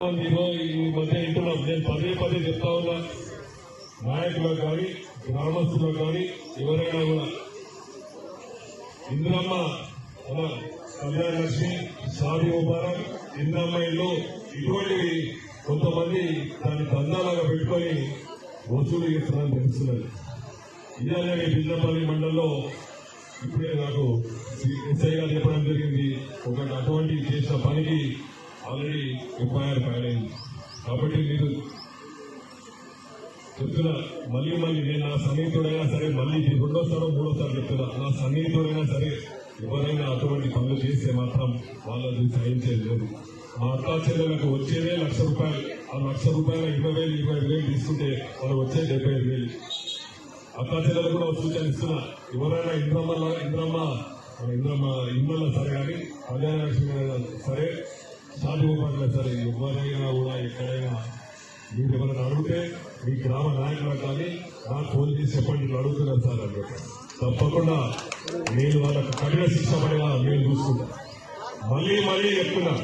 మందిలో ఈ మధ్య వింటున్నాం నేను పదే పదే చెప్తా ఉన్నా. నాయకులకు కానీ గ్రామస్తులకు కానీ ఎవరైనా కూడా ఇంద్రమ్మ మన కళ్యాణ లక్ష్మి షాది ముబారక్ ఇంద్రమ్మ ఇల్లు ఇటువంటివి కొంతమంది దాన్ని దందాలాగా పెట్టుకొని వసూలు చేస్తున్నారని తెలుస్తున్నది. ఇదే పిల్లపల్లి మండలంలో ఇప్పుడే నాకు ఎస్ఐ గారు చెప్పడం జరిగింది. ఒకటి అటువంటి చేసిన పనికి ఆల్రెడీ ఎఫ్ఐఆర్ ఫైల్ అయింది. కాబట్టి మీరు చెప్తున్నా మళ్ళీ మళ్ళీ నేను నా సన్నిహితుడైనా సరే మళ్ళీ రెండోసారో మూడోసారి చెప్తున్నా నా సన్నిహితుడైనా సరే ఎవరైనా అటువంటి పనులు చేస్తే మాత్రం వాళ్ళది సహించేది లేదు మా అత్తా చెల్లెలకు వచ్చేదే లక్ష రూపాయలు. ఆ లక్ష రూపాయల ఇరవై వేలు ఇరవై ఐదు వేలు తీసుకుంటే వాళ్ళు వచ్చే డెబ్బై ఐదు వేలు. అత్తా చెల్లెలు కూడా సూచన ఇస్తున్నా ఎవరైనా ఇంద్రమ్మ ఇంద్రమ్మ ఇంద్రమ్మ ఇమ్మల సరే కానీ కళ్యాణ లక్ష్మి సరే సాధి ఉపకారులు సరే ఎవరైనా కూడా ఎక్కడైనా మీరు ఎవరైనా అడిగితే మీ గ్రామ నాయకులు కానీ నాకు ఫోన్ చేసి చెప్పండి ఇట్లా అడుగుతున్నారు సార్ అని తప్పకుండా నేను వాళ్ళకు కఠిన శిక్ష పడేలా నేను చూసుకుంటా మళ్ళీ మళ్ళీ చెప్తున్నా